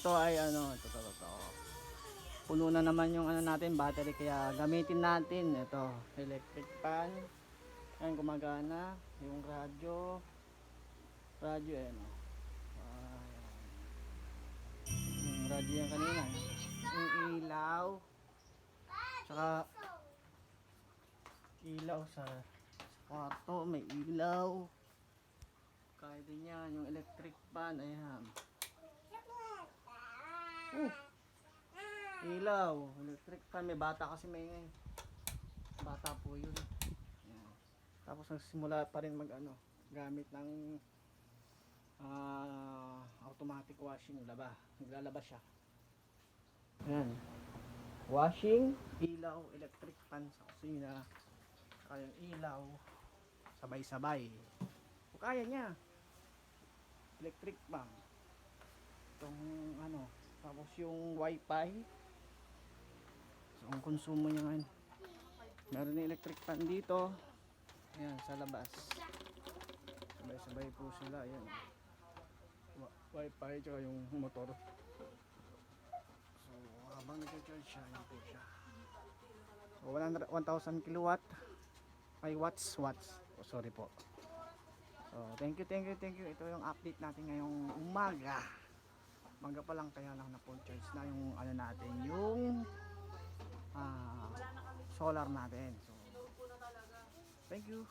to ay ano, ito, ito, ito. Puno na naman yung ano natin, battery kaya gamitin natin ito, electric fan. Ayan, gumagana. Yung radyo. Radyo, ayan. oh. Ayan. Yung radyo yan kanina. eh. Yung ilaw. Tsaka, ilaw sa, sa kwarto, may ilaw. Kaya din yan, yung electric fan, ayan. Uh, ilaw, electric fan, may bata kasi may bata po yun. Ayan. Tapos nagsimula pa rin mag ano, gamit ng ah, automatic washing laba. Naglalaba siya. Ayan. Washing, ilaw, electric fan sa kusina. Saka yung ilaw, sabay-sabay. Kung kaya niya. Electric fan. Itong ano, tapos yung wifi. So, ang konsumo niya ngayon. Meron na electric fan dito. Ayan, sa labas. Sabay-sabay po sila. Ayan. Wi-Fi tsaka yung motor. So, habang nag-charge siya, yun po siya. So, 100 1,000 kilowatt. Ay, watts, watts. Oh, sorry po. So, thank you, thank you, thank you. Ito yung update natin ngayong umaga. Umaga pa lang kaya lang na full charge na yung ano natin, yung ah, solar natin. So, thank you.